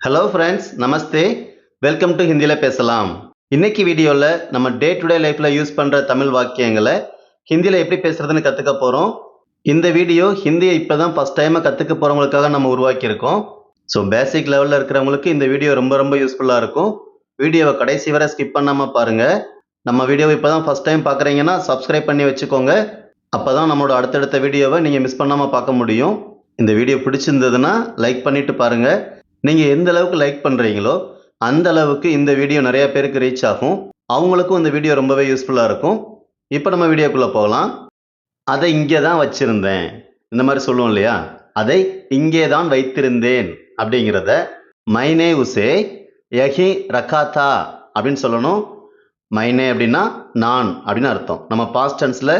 Hello friends namaste welcome to ஹிந்தியில் பேசலாம். இன்னைக்கு வீடியோவில் நம்ம டே டு டே லைஃப்பில் யூஸ் பண்ணுற தமிழ் வாக்கியங்களை ஹிந்தியில் எப்படி பேசுகிறதுன்னு கற்றுக்க போகிறோம் இந்த வீடியோ ஹிந்தியை இப்போ தான் ஃபஸ்ட் டைமாக கற்றுக்க போகிறவங்களுக்காக நம்ம உருவாக்கியிருக்கோம். ஸோ பேசிக் லெவலில் இருக்கிறவங்களுக்கு இந்த வீடியோ ரொம்ப ரொம்ப யூஸ்ஃபுல்லாக இருக்கும். வீடியோவை கடைசி வரை ஸ்கிப் பண்ணாமல் பாருங்கள் நம்ம வீடியோவை இப்போ தான் ஃபஸ்ட் டைம் பார்க்குறீங்கன்னா சப்ஸ்கிரைப் பண்ணி வச்சுக்கோங்க. அப்போ தான் நம்மளோட அடுத்தடுத்த வீடியோவை நீங்கள் மிஸ் பண்ணாமல் பார்க்க முடியும். இந்த வீடியோ பிடிச்சிருந்ததுன்னா லைக் பண்ணிவிட்டு பாருங்கள் நீங்கள் எந்த அளவுக்கு லைக் பண்ணுறீங்களோ அந்த அளவுக்கு இந்த வீடியோ நிறையா பேருக்கு ரீச் ஆகும். அவங்களுக்கும் இந்த வீடியோ ரொம்பவே யூஸ்ஃபுல்லாக இருக்கும். இப்போ நம்ம வீடியோக்குள்ளே போகலாம். அதை இங்கே தான் வச்சுருந்தேன். இந்த மாதிரி சொல்லுவோம் இல்லையா? அதை இங்கே தான் வைத்திருந்தேன் அப்படிங்கிறத மைனே உசே யஹி ரகாத்தா அப்படின்னு சொல்லணும். மைனே அப்படின்னா நான் அப்படின்னு அர்த்தம். நம்ம பாஸ்ட் டென்ஸில்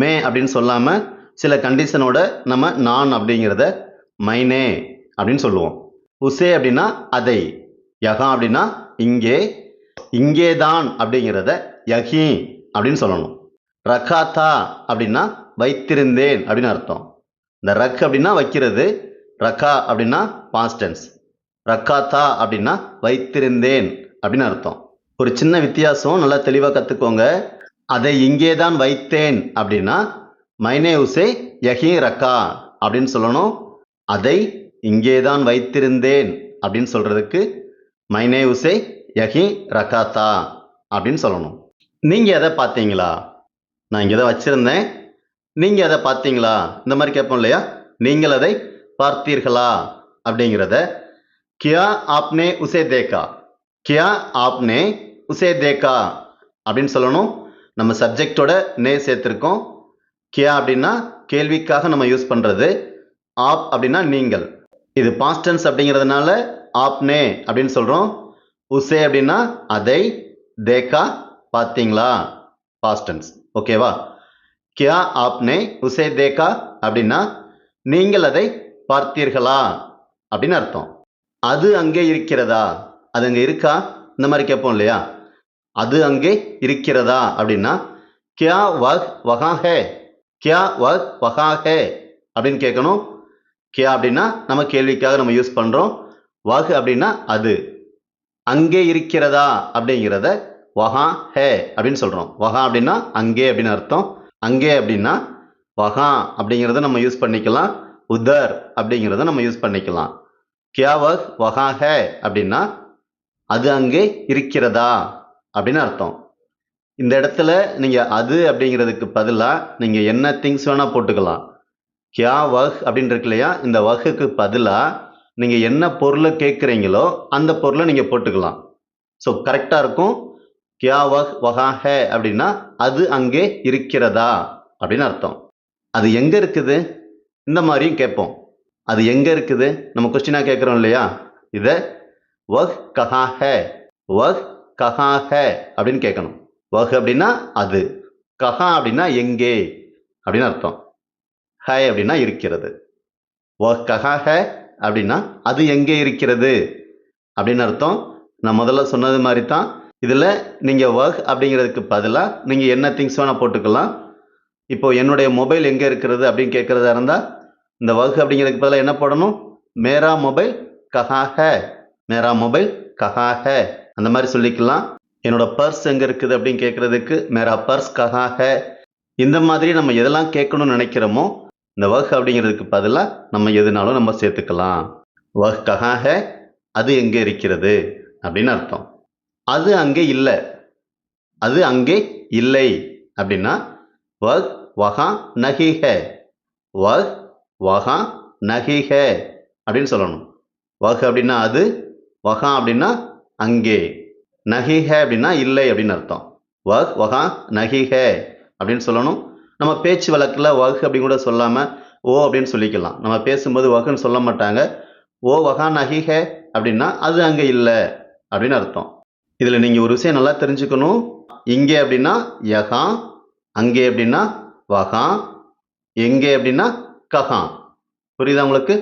மே அப்படின்னு சொல்லாமல் சில கண்டிஷனோட நம்ம நான் அப்படிங்கிறத மைனே அப்படின்னு சொல்லுவோம். உசே அப்படின்னா அதை யகா அப்படின்னா இங்கே இங்கே தான் அப்படிங்கிறத யகி அப்படின்னு சொல்லணும். ரகாத்தா அப்படின்னா வைத்திருந்தேன் அப்படின்னு அர்த்தம். இந்த ரக் அப்படின்னா வைக்கிறது ரக்கா அப்படின்னா பாஸ்டன்ஸ் ரக்காத்தா அப்படின்னா வைத்திருந்தேன் அப்படின்னு அர்த்தம். ஒரு சின்ன வித்தியாசம் நல்லா தெளிவாக கற்றுக்கோங்க அதை இங்கே தான் வைத்தேன் அப்படின்னா மைனே உசே யஹி ரக்கா அப்படின்னு சொல்லணும். அதை இங்கே தான் வைத்திருந்தேன் அப்படின்னு சொல்கிறதுக்கு மைனே உசே யஹி ரகாத்தா அப்படின்னு சொல்லணும். நீங்கள் எதை பார்த்தீங்களா? நான் இங்கே தான் வச்சுருந்தேன். நீங்கள் அதை பார்த்தீங்களா? இந்த மாதிரி கேட்போம் இல்லையா? நீங்கள் அதை பார்த்தீர்களா? அப்படிங்கிறத கியா ஆப்னே உசே தேக்கா கியா ஆப்னே உசே தேக்கா அப்படின்னு சொல்லணும். நம்ம சப்ஜெக்டோட நே சேர்த்துருக்கோம். கியா அப்படின்னா கேள்விக்காக நம்ம யூஸ் பண்ணுறது ஆப் அப்படின்னா நீங்கள். இது பாஸ்டன்ஸ் அப்படிங்கிறதுனால ஆப்னே அப்படின்னு சொல்கிறோம் உசே அப்படின்னா அதை தேக்கா பார்த்தீங்களா? பாஸ்டன்ஸ் ஓகேவா கியா ஆப்னே உசே தேக்கா அப்படின்னா நீங்கள் அதை பார்த்தீர்களா? அப்படின்னு அர்த்தம். அது அங்கே இருக்கிறதா? அது அங்கே இருக்கா? இந்த மாதிரி கேட்போம் இல்லையா? அது அங்கே இருக்கிறதா? அப்படின்னா கியா வக் வகா ஹே கியா வக் வகா ஹே அப்படின்னு கேட்கணும். கே அப்படின்னா நம்ம கேள்விக்காக நம்ம யூஸ் பண்ணுறோம் வகு அப்படின்னா அது. அங்கே இருக்கிறதா அப்படிங்கிறத வகா ஹே அப்படின்னு சொல்கிறோம் வகா அப்படின்னா அங்கே அப்படின்னு அர்த்தம். அங்கே அப்படின்னா வகா அப்படிங்கிறத நம்ம யூஸ் பண்ணிக்கலாம். உதர் அப்படிங்கிறத நம்ம யூஸ் பண்ணிக்கலாம். கியா வக் வகா ஹே அப்படின்னா அது அங்கே இருக்கிறதா அப்படின்னு அர்த்தம். இந்த இடத்துல நீங்கள் அது அப்படிங்கிறதுக்கு பதிலாக நீங்கள் என்ன திங்ஸ் வேணால் போட்டுக்கலாம். கியா வஹ் அப்படின்னு இருக்கு இல்லையா? இந்த வகுக்கு பதிலாக நீங்கள் என்ன பொருளை கேட்குறீங்களோ அந்த பொருளை நீங்கள் போட்டுக்கலாம். ஸோ கரெக்டாக இருக்கும். கியா வஹ் வஹா ஹே அப்படின்னா அது அங்கே இருக்கிறதா? அப்படின்னு அர்த்தம். அது எங்கே இருக்குது? இந்த மாதிரியும் கேட்போம். அது எங்கே இருக்குது? நம்ம கொஸ்டினாக கேட்குறோம் இல்லையா? இதை வஹ் கஹா ஹே வஹ் கஹா ஹே அப்படின்னு கேட்கணும். வஹ் அப்படின்னா அது கஹா அப்படின்னா எங்கே? அப்படின்னு அர்த்தம். ஹே அப்படின்னா இருக்கிறது. வஹ் கஹா அப்படின்னா அது எங்கே இருக்கிறது? அப்படின்னு அர்த்தம். நான் முதல்ல சொன்னது மாதிரி தான் இதில் நீங்கள் ஒர்க் அப்படிங்கிறதுக்கு பதிலாக நீங்கள் என்ன திங்ஸ் வேணால் போட்டுக்கலாம். இப்போது என்னுடைய மொபைல் எங்கே இருக்கிறது அப்படின்னு கேட்குறதா இருந்தால் இந்த ஒர்க் அப்படிங்கிறதுக்கு பதிலாக என்ன போடணும்? மேரா மொபைல் கஹா ஹ மேரா மொபைல் கஹா ஹ அந்த மாதிரி சொல்லிக்கலாம். என்னோட பர்ஸ் எங்கே இருக்குது அப்படின்னு கேட்குறதுக்கு மேரா பர்ஸ் கஹா ஹ இந்த மாதிரி நம்ம எதெல்லாம் கேட்கணும்னு நினைக்கிறோமோ இந்த வஹ் அப்படிங்கிறதுக்கு பதிலாக நம்ம எதுனாலும் நம்ம சேர்த்துக்கலாம். வஹ் கஹா அது எங்கே இருக்கிறது அப்படின்னு அர்த்தம். அது அங்கே இல்லை. அது அங்கே இல்லை அப்படின்னா வஹ் வஹா நஹி வஹ் வஹா நஹி அப்படின்னு சொல்லணும். வஹ் அப்படின்னா அது வஹா அப்படின்னா அங்கே. நஹி அப்படின்னா இல்லை அப்படின்னு அர்த்தம். வஹ் வஹா நஹி அப்படின்னு சொல்லணும். நம்ம பேச்சு வழக்கில் வகு அப்படின்னு கூட சொல்லாமல் ஓ அப்படின்னு சொல்லிக்கலாம். நம்ம பேசும்போது வகுன்னு சொல்ல மாட்டாங்க. ஓ வகான் நஹி ஹே அப்படின்னா அது அங்கே இல்லை அப்படின்னு அர்த்தம். இதில் நீங்கள் ஒரு விஷயம் நல்லா தெரிஞ்சுக்கணும். இங்கே அப்படின்னா யகா அங்கே அப்படின்னா வகா எங்கே அப்படின்னா கஹா. புரியுதா உங்களுக்கு?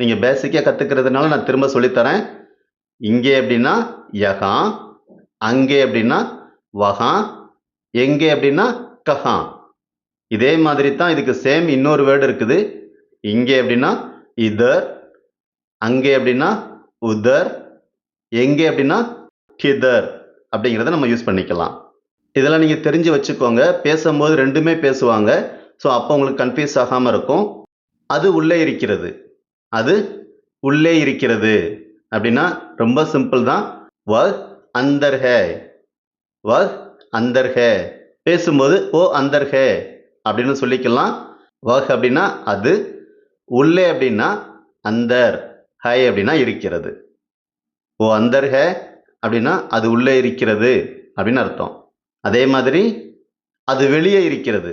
நீங்கள் பேசிக்காக கற்றுக்கிறதுனால நான் திரும்ப சொல்லித்தரேன். இங்கே அப்படின்னா யகா அங்கே அப்படின்னா வகா எங்கே அப்படின்னா கஹா. இதே மாதிரி தான் இதுக்கு சேம் இன்னொரு வேர்டு இருக்குது. இங்கே அப்படின்னா இதர் அங்கே அப்படின்னா உதர் எங்கே அப்படின்னா கிதர் அப்படிங்கிறத நம்ம யூஸ் பண்ணிக்கலாம். இதெல்லாம் நீங்கள் தெரிஞ்சு வச்சுக்கோங்க. பேசும்போது ரெண்டுமே பேசுவாங்க. ஸோ அப்போ உங்களுக்கு கன்ஃபியூஸ் ஆகாமல் இருக்கும். அது உள்ளே இருக்கிறது. அது உள்ளே இருக்கிறது. அப்படின்னா ரொம்ப சிம்பிள் தான். வ அந்தர் ஹே வ அந்தர் ஹே பேசும்போது ஓ அந்தர் ஹே அப்படின்னு சொல்லிக்கலாம். வஹ் அப்படின்னா அது உள்ளே அப்படின்னா அந்தர் ஹை அப்படின்னா இருக்கிறது. ஓ அந்தர் ஹே அப்படின்னா அது உள்ளே இருக்கிறது அப்படின்னு அர்த்தம். அதே மாதிரி அது வெளியே இருக்கிறது.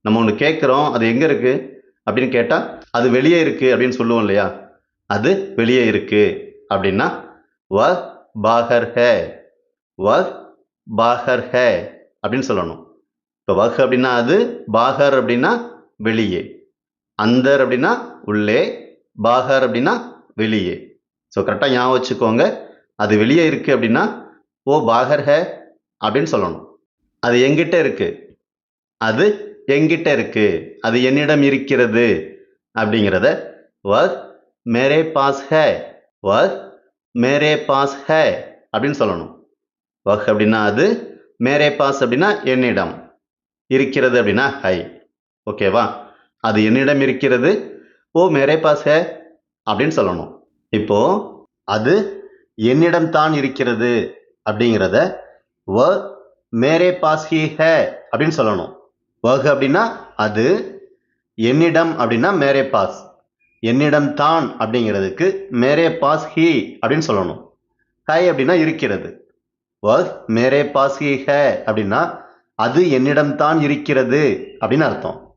நம்ம ஒன்று கேட்குறோம் அது எங்கே இருக்குது அப்படின்னு கேட்டால் அது வெளியே இருக்குது அப்படின்னு சொல்லுவோம் இல்லையா? அது வெளியே இருக்குது அப்படின்னா வ பாகர் ஹே. வ பாகர் ஹே அப்படின்னு சொல்லணும். இப்போ வஹ் அப்படின்னா அது பாகர் அப்படின்னா வெளியே. அந்தர் அப்படின்னா உள்ளே பாகர் அப்படின்னா வெளியே. ஸோ கரெக்டாக ஞாபகம் வச்சுக்கோங்க. அது வெளியே இருக்கு அப்படின்னா ஓ பாகர் ஹே அப்படின்னு சொல்லணும். அது எங்கிட்ட இருக்கு? அது எங்கிட்ட இருக்கு. அது என்னிடம் இருக்கிறது அப்படிங்கிறத வஹ் மேரே பாஸ் ஹே வஹ் மேரே பாஸ் ஹே அப்படின்னு சொல்லணும். வஹ் அப்படின்னா அது மேரே பாஸ் அப்படின்னா என்னிடம். இருக்கிறது அப்படின்னா ஹை. ஓகேவா? அது என்னிடம் இருக்கிறது. ஓ மேரே பாஸ் ஹே அப்படின்னு சொல்லணும். இப்போ அது என்னிடம் தான் இருக்கிறது அப்படிங்கிறத வ மேரே பாஸ் ஹி ஹே அப்படின்னு சொல்லணும். வஹ் அப்படின்னா அது என்னிடம் அப்படின்னா மேரே பாஸ். என்னிடம் தான் அப்படிங்கிறதுக்கு மேரே பாஸ் ஹி அப்படின்னு சொல்லணும். ஹை அப்படின்னா இருக்கிறது. வஹ் மேரே பாஸ் ஹி ஹே அப்படின்னா அது என்னிடம்தான் இருக்கிறது அப்படின்னு அர்த்தம்.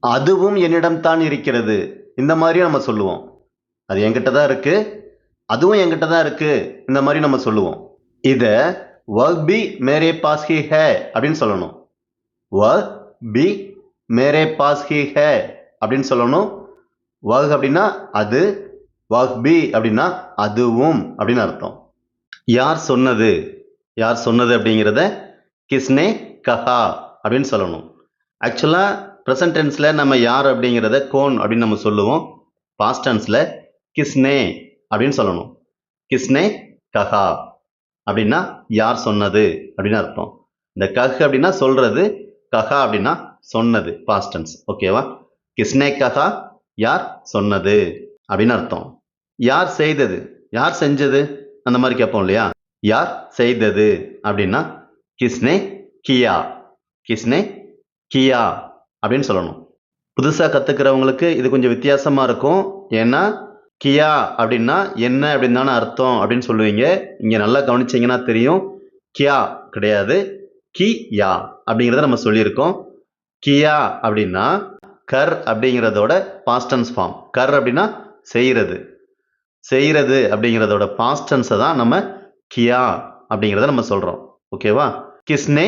அதுவும் என்னிடம்தான் இருக்கிறது. இந்த மாதிரி நம்ம சொல்லுவோம். அது என்கிட்ட தான் இருக்கு. அதுவும் என்கிட்ட தான் இருக்கு. இந்த மாதிரி நம்ம சொல்லுவோம். இதை ஒர்க் பி மேரே பாஸ் ஹி ஹே அப்படின்னு சொல்லணும். ஒர்க் பி மேரே பாஸ் ஹி ஹே அப்படின்னு சொல்லணும். வர்க் அப்படின்னா அது வர்க் பி அப்படின்னா அதுவும் அப்படின்னு அர்த்தம். யார் சொன்னது? யார் சொன்னது அப்படிங்கிறத கிஸ்னே கஹா அப்படின்னு சொல்லணும். ஆக்சுவலாக ப்ரெசன்ட் டென்ஸில் நம்ம யார் அப்படிங்கிறத கோன் அப்படின்னு நம்ம சொல்லுவோம். பாஸ்ட் டென்ஸில் கிஸ்னே அப்படின்னு சொல்லணும். கிஸ்னே கஹா அப்படின்னா யார் சொன்னது அப்படின்னு அர்த்தம். இந்த கஹ் அப்படின்னா சொல்கிறது கஹா அப்படின்னா சொன்னது பாஸ்ட் டென்ஸ் ஓகேவா கிஸ்னே கஹா யார் சொன்னது அப்படின்னு அர்த்தம். யார் செய்தது? யார் செஞ்சது? அந்த மாதிரி கேட்போம் இல்லையா? யார் செய்தது அப்படின்னா கிஸ்னே கியா. கிஸ்னே கியா அப்படின்னு சொல்லணும். புதுசாக கற்றுக்கிறவங்களுக்கு இது கொஞ்சம் வித்தியாசமாக இருக்கும். ஏன்னா கியா அப்படின்னா என்ன அப்படின்னு தானே அர்த்தம் அப்படின்னு சொல்லுவீங்க. இங்கே நல்லா கவனிச்சிங்கன்னா தெரியும். கியா கிடையாது. கி யா அப்படிங்கிறத நம்ம சொல்லியிருக்கோம். கியா அப்படின்னா கர் அப்படிங்கிறதோட பாஸ்டன்ஸ் ஃபார்ம் கர் அப்படின்னா செய்கிறது. செய்கிறது அப்படிங்கிறதோட பாஸ்டன்ஸை தான் நம்ம கியா அப்படிங்கிறத நம்ம சொல்கிறோம் ஓகேவா? கிஸ்னே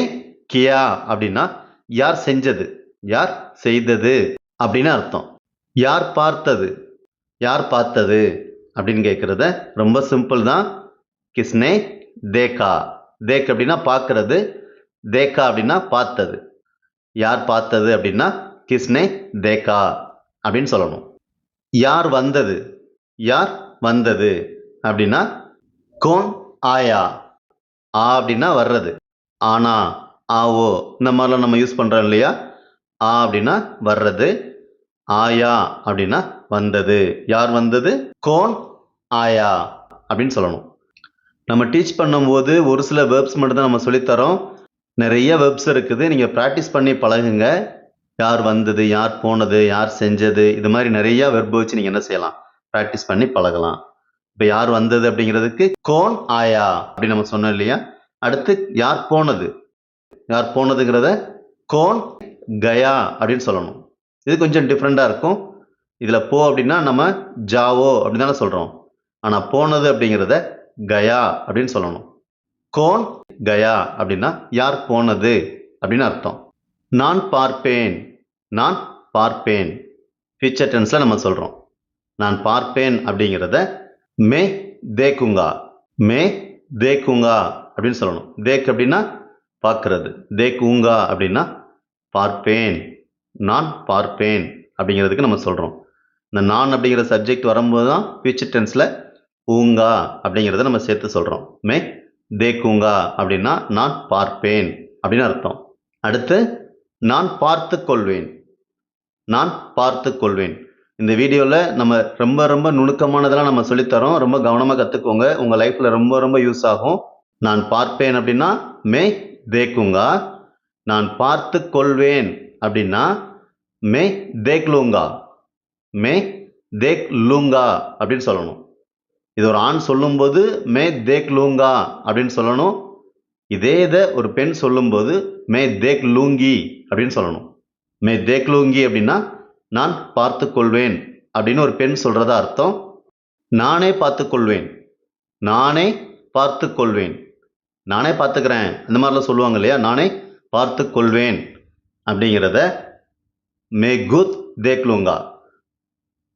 கியா அப்படின்னா யார் செஞ்சது? யார் செய்தது? அப்படின்னு அர்த்தம். யார் பார்த்தது? யார் பார்த்தது? அப்படின்னு கேட்குறத ரொம்ப சிம்பிள் தான். கிஸ்னே தேக்கா தேக் அப்படின்னா பார்க்கறது. தேக்கா அப்படின்னா பார்த்தது. யார் பார்த்தது அப்படின்னா கிஸ்னே தேக்கா அப்படின்னு சொல்லணும். யார் வந்தது? யார் வந்தது? அப்படின்னா கோன் ஆயா. ஆ அப்படின்னா வர்றது. ஆனா ஆவோ இந்த மாதிரிலாம் நம்ம யூஸ் பண்ணுறோம் இல்லையா? ஆ அப்படின்னா வர்றது. ஆயா அப்படின்னா வந்தது. யார் வந்தது? கோன் ஆயா அப்படின்னு சொல்லணும். நம்ம டீச் பண்ணும்போது ஒரு சில வேர்ப்ஸ் மட்டும் தான் நம்ம சொல்லித்தரோம். நிறைய வேர்ப்ஸ் இருக்குது. நீங்கள் ப்ராக்டிஸ் பண்ணி பழகுங்க. யார் வந்தது யார் போனது யார் செஞ்சது இது மாதிரி நிறையா வெர்பு வச்சு நீங்கள் என்ன செய்யலாம்? ப்ராக்டிஸ் பண்ணி பழகலாம். இப்போ யார் வந்தது அப்படிங்கிறதுக்கு கோன் ஆயா அப்படின்னு நம்ம சொன்னோம் இல்லையா? அடுத்து யார் போனது? யார் போனதுங்கிறத? கோன் கயா அப்படின்னு சொல்லணும். இது கொஞ்சம் டிஃப்ரெண்ட்டாக இருக்கும். இதில் போ அப்படின்னா நம்ம ஜாவோ அப்படின்னு தானே சொல்கிறோம் ஆனால் போனது அப்படிங்கிறத கயா அப்படின்னு சொல்லணும். கோன் கயா அப்படின்னா யார் போனது அப்படின்னு அர்த்தம். நான் பார்ப்பேன். நான் பார்ப்பேன். ஃபியூச்சர் டென்ஸில் நம்ம சொல்கிறோம் நான் பார்ப்பேன் அப்படிங்கிறத மே தேக்குங்கா. மே தேக்குங்கா அப்படின்னு சொல்லணும். தேக் அப்படின்னா பார்க்கறது. தேக்குங்கா அப்படின்னா பார்ப்பேன் நான் பார்ப்பேன் அப்படிங்கிறதுக்கு நம்ம சொல்கிறோம் இந்த நான் அப்படிங்கிற சப்ஜெக்ட் வரும்போது தான் ஃபியூச்சர் டென்ஸில் ஊங்கா அப்படிங்கிறத நம்ம சேர்த்து சொல்கிறோம் மே தேக்குங்கா அப்படின்னா நான் பார்ப்பேன் அப்படின்னு அர்த்தம். அடுத்து நான் பார்த்து கொள்வேன் நான் பார்த்து கொள்வேன். இந்த வீடியோவில் நம்ம ரொம்ப ரொம்ப நுணுக்கமானதெல்லாம் நம்ம சொல்லித்தரோம். ரொம்ப கவனமாக கற்றுக்கோங்க உங்கள் லைஃப்பில் ரொம்ப ரொம்ப யூஸ் ஆகும். நான் பார்ப்பேன் அப்படின்னா மே தேக்குங்கா நான் பார்த்து கொள்வேன். அப்படின்னா மே தேக் லூங்கா மே தேக் லூங்கா அப்படின்னு சொல்லணும். இது ஒரு ஆண் சொல்லும்போது மே தேக் லூங்கா அப்படின்னு சொல்லணும். இதே இதை ஒரு பெண் சொல்லும்போது மே தேக் லூங்கி அப்படின்னு சொல்லணும். மே தேக் லூங்கி அப்படின்னா நான் பார்த்து கொள்வேன் அப்படின்னு ஒரு பெண் சொல்கிறதா அர்த்தம். நானே பார்த்து கொள்வேன். நானே பார்த்து கொள்வேன். நானே பார்த்துக்கிறேன். இந்த மாதிரிலாம் சொல்லுவாங்க இல்லையா? நானே பார்த்து கொள்வேன் அப்படிங்கிறத மே குத் தேக்லுங்கா.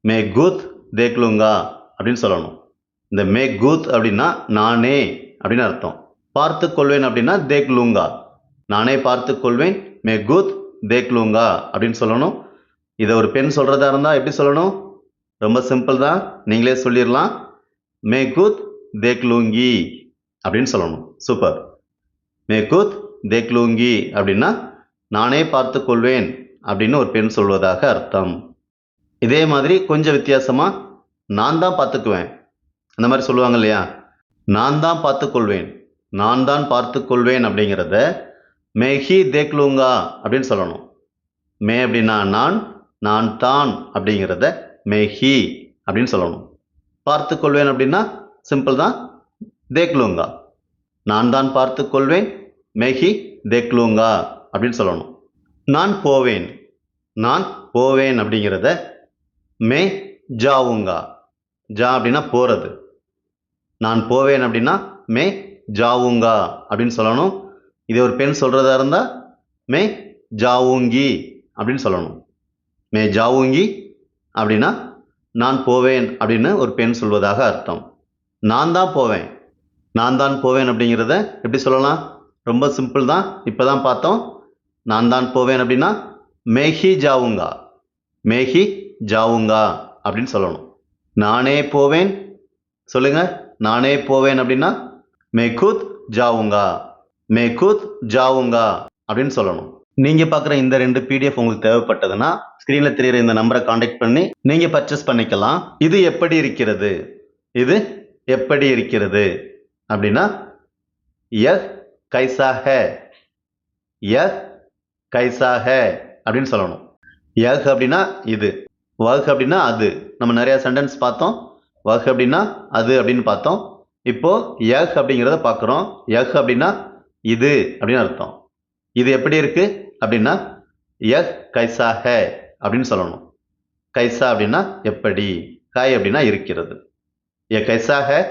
மே குத் தேக்லுங்கா அப்படின்னு சொல்லணும். இந்த மே குத் அப்படின்னா நானே அப்படின்னு அர்த்தம். பார்த்து கொள்வேன் அப்படின்னா தேக்லுங்கா. நானே பார்த்து கொள்வேன் மே குத் தேக்லுங்கா அப்படின்னு சொல்லணும். இதை ஒரு பெண் சொல்கிறதா இருந்தால் எப்படி சொல்லணும்? ரொம்ப சிம்பிள் தான். நீங்களே சொல்லிடலாம். மே குத் தேக்லுங்கி. அப்படின்னு சொல்லணும். சூப்பர் மே குத் தேக்லூங்கி அப்படின்னா நானே பார்த்து கொள்வேன் அப்படின்னு ஒரு பெண் சொல்வதாக அர்த்தம். இதே மாதிரி கொஞ்சம் வித்தியாசமாக நான் தான் பார்த்துக்குவேன். அந்த மாதிரி சொல்லுவாங்க இல்லையா? நான் தான் பார்த்துக்கொள்வேன் நான் தான் பார்த்துக்கொள்வேன் அப்படிங்கிறத மே ஹி தேக்லூங்கா அப்படின்னு சொல்லணும். மே அப்படின்னா நான் நான் தான் அப்படிங்கிறத மே ஹி அப்படின்னு சொல்லணும். பார்த்துக்கொள்வேன் அப்படின்னா சிம்பிள் தான். தேக்லூங்கா நான் தான் பார்த்து கொள்வேன். மேஹி தெக்லூங்கா அப்படின்னு சொல்லணும். நான் போவேன். நான் போவேன் அப்படிங்கிறத மே ஜாவுங்கா. ஜா அப்படின்னா போகிறது நான் போவேன் அப்படின்னா மே ஜாவுங்கா அப்படின்னு சொல்லணும். இதே ஒரு பெண் சொல்கிறதா இருந்தால் மே ஜாவுங்கி அப்படின்னு சொல்லணும். மே ஜாவுங்கி அப்படின்னா நான் போவேன் அப்படின்னு ஒரு பெண் சொல்வதாக அர்த்தம். நான் தான் போவேன். நான் தான் போவேன் அப்படிங்கிறத எப்படி சொல்லலாம்? ரொம்ப சிம்பிள் தான். இப்போ தான் பார்த்தோம். நான் தான் போவேன் அப்படின்னா மேஹி ஜாவுங்கா. மேஹி ஜாவுங்கா அப்படின்னு சொல்லணும். நானே போவேன். சொல்லுங்க. நானே போவேன் அப்படின்னா மெகுத் ஜாவுங்கா. மெகுத் ஜாவுங்கா அப்படின்னு சொல்லணும். நீங்க பார்க்குற இந்த ரெண்டு பிடிஎஃப் உங்களுக்கு தேவைப்பட்டதுன்னா ஸ்க்ரீனில் தெரியுற இந்த நம்பரை காண்டாக்ட் பண்ணி நீங்க பர்ச்சேஸ் பண்ணிக்கலாம். இது எப்படி இருக்கிறது? இது எப்படி இருக்கிறது? அப்படின்னா யஹ் கைசா ஹே யஹ் கைசா அப்படின்னு சொல்லணும். யஹ் அப்படின்னா இது. வஹ் அப்படின்னா அது. நம்ம நிறைய சென்டென்ஸ் பார்த்தோம். வஹ் அப்படின்னா அது அப்படின்னு பார்த்தோம். இப்போ யஹ் அப்படிங்கிறத பார்க்குறோம். யஹ் அப்படின்னா இது அப்படின்னு அர்த்தம். இது எப்படி இருக்கு? அப்படின்னா எஹ் கைசா ஹே அப்படின்னு சொல்லணும். கைசா அப்படின்னா எப்படி? காய் அப்படின்னா இருக்கிறது. எ கைசா ஹே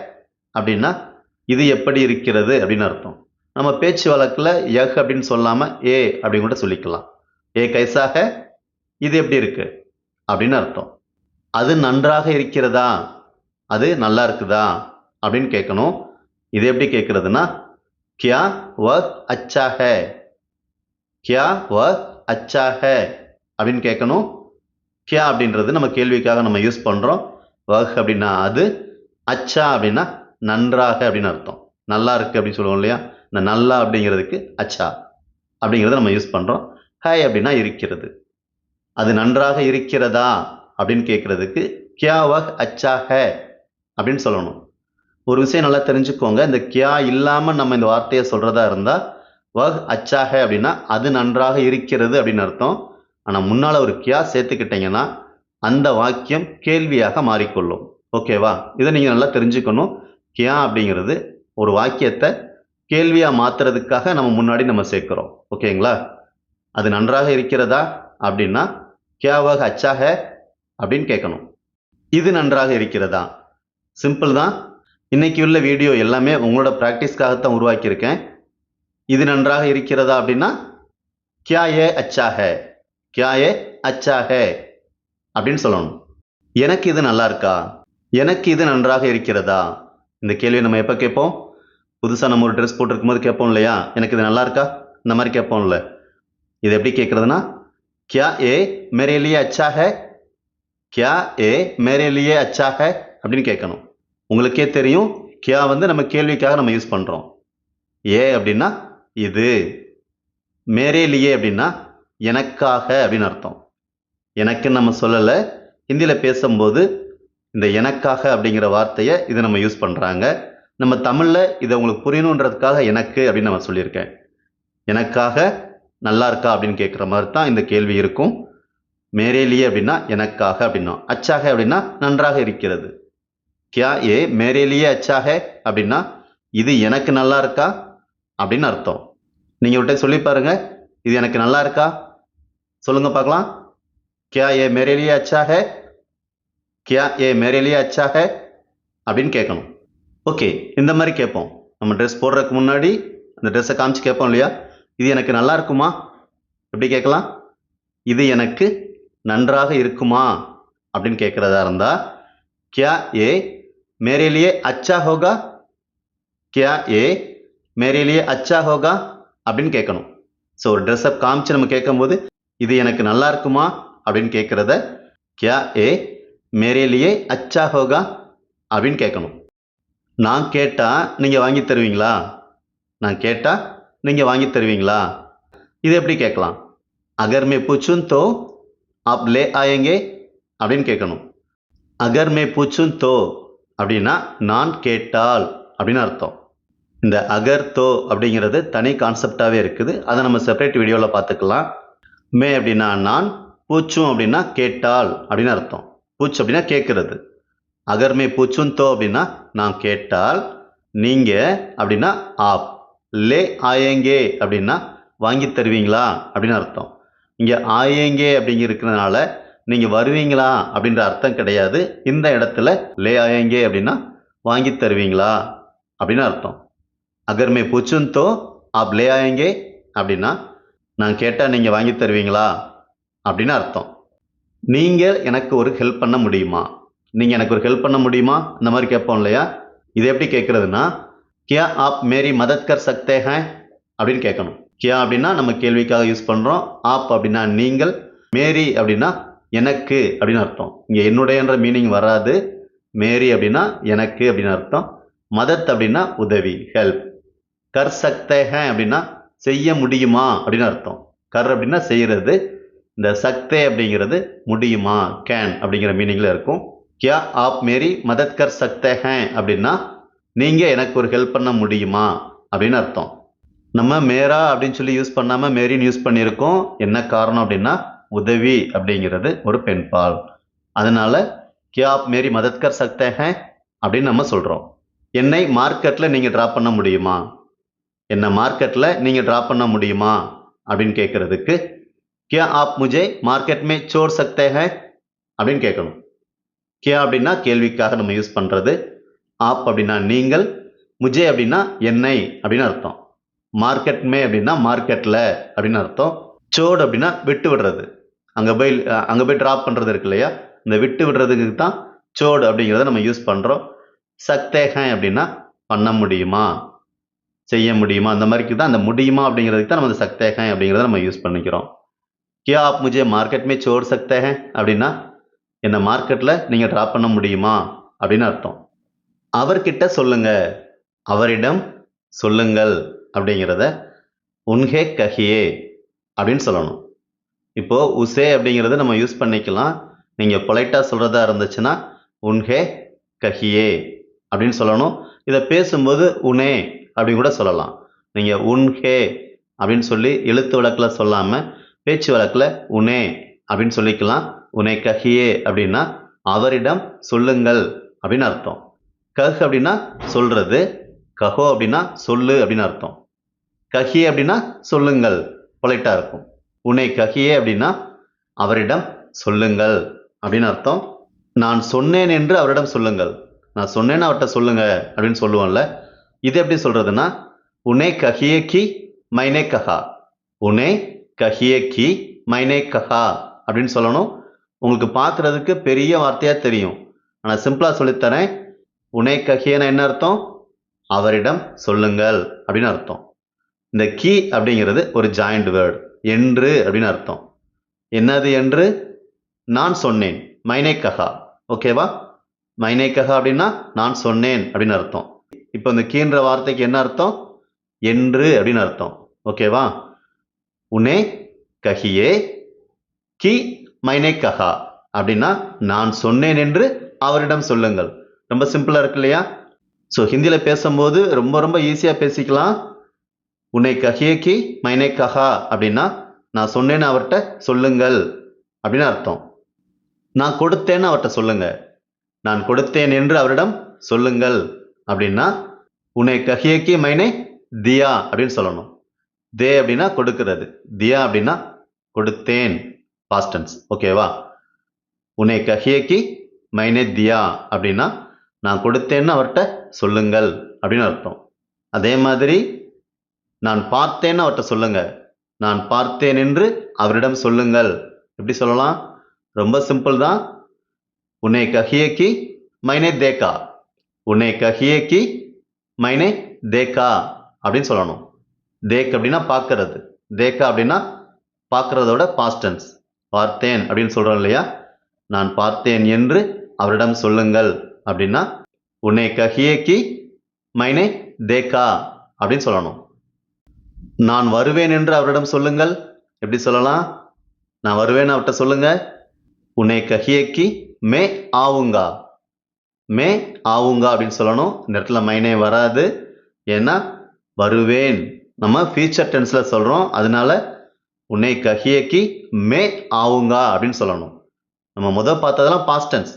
அப்படின்னா இது எப்படி இருக்கிறது அப்படின்னு அர்த்தம். நம்ம பேச்சு வழக்கில் யஹ் அப்படின்னு சொல்லாமல் ஏ அப்படின்னு கூட சொல்லிக்கலாம். ஏ கைசாக இது எப்படி இருக்கு? அப்படின்னு அர்த்தம். அது நன்றாக இருக்கிறதா? அது நல்லா இருக்குதா? அப்படின்னு கேட்கணும் இது எப்படி கேட்குறதுன்னா கியா வ அச்சா ஹே கியா வ அச்சா ஹே அப்படின்னு கேட்கணும் கியா அப்படின்றது நம்ம கேள்விக்காக நம்ம யூஸ் பண்ணுறோம் வஹ் அப்படின்னா அது அச்சா அப்படின்னா நன்றாக அப்படின்னு அர்த்தம். நல்லா இருக்குது அப்படின்னு சொல்லுவோம் இல்லையா? இந்த நல்லா அப்படிங்கிறதுக்கு அச்சா அப்படிங்கிறத நம்ம யூஸ் பண்ணுறோம் ஹாய் அப்படின்னா இருக்கிறது. அது நன்றாக இருக்கிறதா அப்படின்னு கேட்குறதுக்கு கியா வஹ் அச்சா ஹே அப்படின்னு சொல்லணும். ஒரு விஷயம் நல்லா தெரிஞ்சுக்கோங்க. இந்த கியா இல்லாமல் நம்ம இந்த வார்த்தையை சொல்கிறதா இருந்தால் வஹ் அச்சாக அப்படின்னா அது நன்றாக இருக்கிறது அப்படின்னு அர்த்தம். ஆனால் முன்னால் ஒரு கியா சேர்த்துக்கிட்டீங்கன்னா அந்த வாக்கியம் கேள்வியாக மாறிக்கொள்ளும். ஓகேவா? இதை நீங்கள் நல்லா தெரிஞ்சுக்கணும். கியா அப்படிங்கிறது ஒரு வாக்கியத்தை கேள்வியாக மாற்றுறதுக்காக நம்ம முன்னாடி நம்ம சேர்க்குறோம். ஓகேங்களா? அது நன்றாக இருக்கிறதா அப்படின்னா கியாவாக அச்சாக அப்படின்னு கேட்கணும். இது நன்றாக இருக்கிறதா? சிம்பிள் தான். இன்னைக்கு உள்ள வீடியோ எல்லாமே உங்களோட ப்ராக்டிஸ்க்காகத்தான் உருவாக்கியிருக்கேன். இது நன்றாக இருக்கிறதா அப்படின்னா கியா ஏ அச்சா ஹே கியா ஏ அச்சா ஹே அப்படின்னு சொல்லணும். எனக்கு இது நல்லா இருக்கா? எனக்கு இது நன்றாக இருக்கிறதா? இந்த கேள்வியை நம்ம எப்போ கேட்போம்? புதுசாக நம்ம ஒரு ட்ரெஸ் போட்டிருக்கும் போது கேட்போம் இல்லையா? எனக்கு இது நல்லா இருக்கா? இந்த மாதிரி கேட்போம்ல இது எப்படி கேட்குறதுனா கியா ஏ மேரே லியே அச்சா ஹே கியா ஏ மேரே லியே அச்சா ஹே அப்படின்னு கேட்கணும். உங்களுக்கே தெரியும் கியா வந்து நம்ம கேள்விக்காக நம்ம யூஸ் பண்ணுறோம் ஏ அப்படின்னா இது. மேரேலியே அப்படின்னா எனக்காக அப்படின்னு அர்த்தம். எனக்குன்னு நம்ம சொல்லலை. ஹிந்தியில் பேசும்போது இந்த எனக்காக அப்படிங்கிற வார்த்தையை இதை நம்ம யூஸ் பண்ணுறாங்க நம்ம தமிழில் இதை உங்களுக்கு புரியணுன்றதுக்காக எனக்கு அப்படின்னு நம்ம சொல்லியிருக்கேன். எனக்காக நல்லா இருக்கா அப்படின்னு கேட்குற மாதிரி தான் இந்த கேள்வி இருக்கும். மேரேலியே அப்படின்னா எனக்காக அப்படின்னா. அச்சாக அப்படின்னா நன்றாக இருக்கிறது. கியா ஏ மேரேலியே அச்சாக அப்படின்னா இது எனக்கு நல்லா இருக்கா அப்படின்னு அர்த்தம். நீங்கள் விட்ட சொல்லி பாருங்க. இது எனக்கு நல்லா இருக்கா? சொல்லுங்க பார்க்கலாம். கியா ஏ மேரேலியே அச்சாக கியா ஏ மேரே அச்சா ஹே? அப்படின்னு கேட்கணும். ஓகே இந்த மாதிரி கேட்போம். நம்ம ட்ரெஸ் போடுறதுக்கு முன்னாடி அந்த ட்ரெஸ்ஸை காமிச்சு கேட்போம் இல்லையா? இது எனக்கு நல்லா இருக்குமா? எப்படி கேட்கலாம்? இது எனக்கு நன்றாக இருக்குமா? அப்படின்னு கேட்குறதா இருந்தா கியா ஏ மேரேலியே அச்சா ஹோகா? கியா ஏ மேரேலியே அச்சா ஹோகா? அப்படின்னு கேட்கணும். ஸோ ஒரு ட்ரெஸ்ஸை காமிச்சு நம்ம கேட்கும்போது இது எனக்கு நல்லா இருக்குமா? அப்படின்னு கேட்குறத கியா ஏ மேரேலியே அச்சா ஹோகா அப்படின்னு கேட்கணும். நான் கேட்டால் நீங்கள் வாங்கி தருவீங்களா? நான் கேட்டால் நீங்கள் வாங்கி தருவீங்களா? இது எப்படி கேட்கலாம்? அகர் மே பூச்சும் தோ ஆப் லே ஆயங்கே அப்படின்னு கேட்கணும். அகர் மே பூச்சும் தோ அப்படின்னா நான் கேட்டால் அப்படின்னு அர்த்தம். இந்த அகர் தோ அப்படிங்கிறது தனி கான்செப்டாகவே இருக்குது. அதை நம்ம செப்பரேட் வீடியோவில் பார்த்துக்கலாம். மே அப்படின்னா நான் பூச்சும் அப்படின்னா கேட்டால் அப்படின்னு அர்த்தம். பூச்சு அப்படின்னா கேட்குறது அகர்மே பூச்சும் தோ அப்படின்னா நான் கேட்டால் நீங்கள் அப்படின்னா ஆப். லே ஆயேங்கே அப்படின்னா வாங்கி தருவீங்களா அப்படின்னு அர்த்தம். இங்கே ஆயேங்கே அப்படிங்க இருக்கிறதுனால நீங்கள் வருவீங்களா அப்படின்ற அர்த்தம் கிடையாது. இந்த இடத்துல லே ஆயேங்கே அப்படின்னா வாங்கி தருவீங்களா அப்படின்னு அர்த்தம். அகர்மே மே தோ ஆப் லே ஆயேங்கே அப்படின்னா நான் கேட்டால் நீங்கள் வாங்கி தருவீங்களா அப்படின்னு அர்த்தம். நீங்கள் எனக்கு ஒரு ஹெல்ப் பண்ண முடியுமா? நீங்கள் எனக்கு ஒரு ஹெல்ப் பண்ண முடியுமா? இந்த மாதிரி கேட்போம் இல்லையா? இது எப்படி கேட்குறதுன்னா கியா ஆப் மேரி மதத் கர் சக்தே ஹே அப்படின்னு கேட்கணும். கியா அப்படின்னா நம்ம கேள்விக்காக யூஸ் பண்ணுறோம் ஆப் அப்படின்னா நீங்கள் மேரி அப்படின்னா எனக்கு அப்படின்னு அர்த்தம். இங்கே என்னுடையன்ற மீனிங் வராது. மேரி அப்படின்னா எனக்கு அப்படின்னு அர்த்தம். மதத் அப்படின்னா உதவி ஹெல்ப் கர் சக்தே ஹே அப்படின்னா செய்ய முடியுமா அப்படின்னு அர்த்தம். கர் அப்படின்னா செய்கிறது இந்த சக்தே அப்படிங்கிறது முடியுமா? கேன் அப்படிங்கிற மீனிங்கில் இருக்கும். கியா ஆப் மேரி மதத்கர் சக்தே ஹே அப்படின்னா நீங்கள் எனக்கு ஒரு ஹெல்ப் பண்ண முடியுமா? அப்படின்னு அர்த்தம். நம்ம மேரா அப்படின்னு சொல்லி யூஸ் பண்ணாமல் மேரின்னு யூஸ் பண்ணியிருக்கோம். என்ன காரணம் அப்படின்னா உதவி அப்படிங்கிறது ஒரு பெண்பால். அதனால் கியா ஆப் மேரி மதத்கர் சக்தே ஹே அப்படின்னு நம்ம சொல்கிறோம் என்னை மார்க்கெட்டில் நீங்கள் ட்ராப் பண்ண முடியுமா? என்னை மார்க்கெட்டில் நீங்கள் ட்ராப் பண்ண முடியுமா? அப்படின்னு கேட்குறதுக்கு கியா ஆப் முஜே மார்க்கெட் மே சோர் சக்தே ஹே அப்படின்னு கேட்கணும். கியா அப்படின்னா கேள்விக்காக நம்ம யூஸ் பண்ணுறது ஆப் அப்படின்னா நீங்கள் முஜே அப்படின்னா என்னை அப்படின்னு அர்த்தம். மார்க்கெட் மே அப்படின்னா மார்க்கெட்டில் அப்படின்னு அர்த்தம். சோடு அப்படின்னா விட்டு விடுறது. அங்கே போய் அங்கே போய் ட்ராப் பண்ணுறது இருக்கு இல்லையா? இந்த விட்டு விடுறதுக்கு தான் சோடு அப்படிங்கிறத நம்ம யூஸ் பண்ணுறோம் சக்தேகன் அப்படின்னா பண்ண முடியுமா? செய்ய முடியுமா? அந்த மாதிரிக்கு தான் அந்த முடியுமா அப்படிங்கிறதுக்கு தான் நம்ம அந்த சக்தேகன் அப்படிங்கிறத நம்ம யூஸ் பண்ணிக்கிறோம். क्या ஆப் मुझे मार्केट में छोड़ सकते हैं? அப்படின்னா என்னை மார்க்கெட்டில் நீங்கள் ட்ராப் பண்ண முடியுமா? அப்படின்னு அர்த்தம். அவர்கிட்ட சொல்லுங்க. அவரிடம் சொல்லுங்கள் அப்படிங்கிறத உன்ஹே கஹியே அப்படின்னு சொல்லணும். இப்போது உசே அப்படிங்கிறத நம்ம யூஸ் பண்ணிக்கலாம். நீங்கள் பொலைட்டாக சொல்கிறதா இருந்துச்சுன்னா உன்ஹே கஹியே அப்படின்னு சொல்லணும். இதை பேசும்போது உனே அப்படின்னு கூட சொல்லலாம். நீங்கள் உன்ஹே அப்படின்னு சொல்லி எழுத்து வழக்கில் சொல்லாமல் பேச்சு வழக்கில் உனே அப்படின்னு சொல்லிக்கலாம். உனே கஹியே அப்படின்னா அவரிடம் சொல்லுங்கள் அப்படின்னு அர்த்தம். கஹ் அப்படின்னா சொல்றது கஹோ அப்படின்னா சொல்லு அப்படின்னு அர்த்தம். கஹியே அப்படின்னா சொல்லுங்கள் பொலைட்டாக இருக்கும். உன்னை கஹியே அப்படின்னா அவரிடம் சொல்லுங்கள் அப்படின்னு அர்த்தம். நான் சொன்னேன் என்று அவரிடம் சொல்லுங்கள். நான் சொன்னேன்னு அவர்கிட்ட சொல்லுங்க அப்படின்னு சொல்லுவோம்ல. இது எப்படி சொல்றதுன்னா உனே கஹியே கி மைனே கஹா. உனே கஹியே கி மைனே கஹா அப்படின்னு சொல்லணும். உங்களுக்கு பார்க்குறதுக்கு பெரிய வார்த்தையாக தெரியும். ஆனால் சிம்பிளாக சொல்லித்தரேன். உனே கஹியன என்ன அர்த்தம்? அவரிடம் சொல்லுங்கள் அப்படின்னு அர்த்தம். இந்த கி அப்படிங்கிறது ஒரு ஜாயிண்ட் வேர்டு என்று அப்படின்னு அர்த்தம். என்னது என்று? நான் சொன்னேன். மைனே கஹா. ஓகேவா மைனே கஹா அப்படின்னா நான் சொன்னேன் அப்படின்னு அர்த்தம். இப்போ இந்த கீன்ற வார்த்தைக்கு என்ன அர்த்தம்? என்று அப்படின்னு அர்த்தம். ஓகேவா உனே கஹியே கி மைனே கஹா. அப்படின்னா நான் சொன்னேன் என்று அவரிடம் சொல்லுங்கள். ரொம்ப சிம்பிளாக இருக்கு இல்லையா? ஸோ ஹிந்தியில் பேசும்போது ரொம்ப ரொம்ப ஈஸியாக பேசிக்கலாம். உன்னை கஹியே கி மைனே கஹா. அப்படின்னா நான் சொன்னேன்னு அவர்கிட்ட சொல்லுங்கள். அப்படின்னு அர்த்தம். நான் கொடுத்தேன்னு அவர்கிட்ட சொல்லுங்க. நான் கொடுத்தேன் என்று அவரிடம் சொல்லுங்கள். அப்படின்னா உன்னை கஹியே கி மைனே தியா அப்படின்னு சொல்லணும். தே அப்படின்னா கொடுக்கிறது. தியா அப்படின்னா கொடுத்தேன். பாஸ்டன்ஸ் ஓகேவா உன்னை கஹியக்கி மைனே தியா அப்படின்னா நான் கொடுத்தேன்னு அவர்கிட்ட சொல்லுங்கள் அப்படின்னு அர்த்தம். அதே மாதிரி நான் பார்த்தேன்னு அவர்கிட்ட சொல்லுங்க. நான் பார்த்தேன் என்று அவரிடம் சொல்லுங்கள். எப்படி சொல்லலாம்? ரொம்ப சிம்பிள் தான். உன்னை கஹியக்கி மைனே தேக்கா உன்னை கஹியக்கி மைனே தேக்கா அப்படின்னு சொல்லணும். தேக் அப்படின்னா பார்க்கறது. தேக்கா அப்படின்னா பார்க்கறதோட பாஸ்டன்ஸ் பார்த்தேன் அப்படின்னு சொல்றோம் இல்லையா? நான் பார்த்தேன் என்று அவரிடம் சொல்லுங்கள். அப்படின்னா உன்னை கஹியே கி மைனே தேக்கா அப்படின்னு சொல்லணும். நான் வருவேன் என்று அவரிடம் சொல்லுங்கள். எப்படி சொல்லலாம்? நான் வருவேன் அவர்கிட்ட சொல்லுங்க. உன்னை கஹியே கி மே ஆவுங்கா. மே ஆவுங்கா அப்படின்னு சொல்லணும். இந்த இடத்துல மைனே வராது. ஏன்னா வருவேன். நம்ம ஃபியூச்சர் டென்ஸில் சொல்கிறோம் அதனால உன்னை கஹியக்கி மே ஆவுங்க அப்படின்னு சொல்லணும். நம்ம முதல் பார்த்ததெல்லாம் பாஸ்ட் டென்ஸ்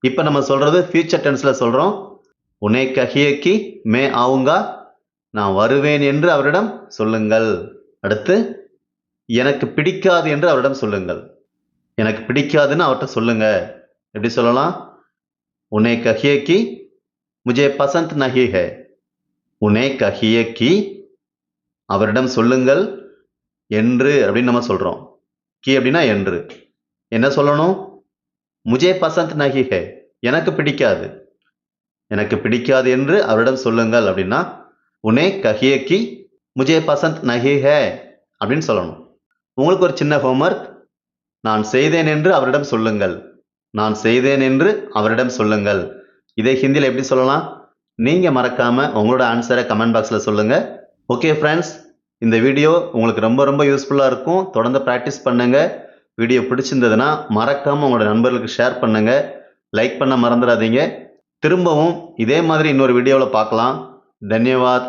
இப்போ நம்ம சொல்கிறது ஃபியூச்சர் டென்ஸில் சொல்கிறோம் உன்னை கஹியக்கி கி மே ஆவுங்க நான் வருவேன் என்று அவரிடம் சொல்லுங்கள். அடுத்து எனக்கு பிடிக்காது என்று அவரிடம் சொல்லுங்கள். எனக்கு பிடிக்காதுன்னு அவர்கிட்ட சொல்லுங்க. எப்படி சொல்லலாம்? உன்னை கஹியக்கி முஜே பசந்த் நஹி ஹே உன்னை கஹியக்கி கி அவரிடம் சொல்லுங்கள் என்று அப்படின்னு நம்ம சொல்கிறோம் கி அப்படின்னா என்று. என்ன சொல்லணும்? முஜே பசந்த் நஹி ஹே எனக்கு பிடிக்காது. எனக்கு பிடிக்காது என்று அவரிடம் சொல்லுங்கள் அப்படின்னா உனே கஹிய கி முஜே பசந்த் நஹி ஹே அப்படின்னு சொல்லணும். உங்களுக்கு ஒரு சின்ன ஹோம்ஒர்க் நான் செய்தேன் என்று அவரிடம் சொல்லுங்கள். நான் செய்தேன் என்று அவரிடம் சொல்லுங்கள். இதை ஹிந்தியில் எப்படி சொல்லலாம்? நீங்கள் மறக்காமல் உங்களோட ஆன்சரை கமெண்ட் பாக்ஸில் சொல்லுங்கள் ஓகே ஃப்ரெண்ட்ஸ் இந்த வீடியோ உங்களுக்கு ரொம்ப ரொம்ப யூஸ்ஃபுல்லாக இருக்கும். தொடர்ந்து ப்ராக்டிஸ் பண்ணுங்க. வீடியோ பிடிச்சிருந்ததுன்னா மறக்காமல் உங்களோட நண்பர்களுக்கு ஷேர் பண்ணுங்கள் லைக் பண்ண மறந்துடாதீங்க. திரும்பவும் இதே மாதிரி இன்னொரு வீடியோவில் பார்க்கலாம். தன்யவாத்.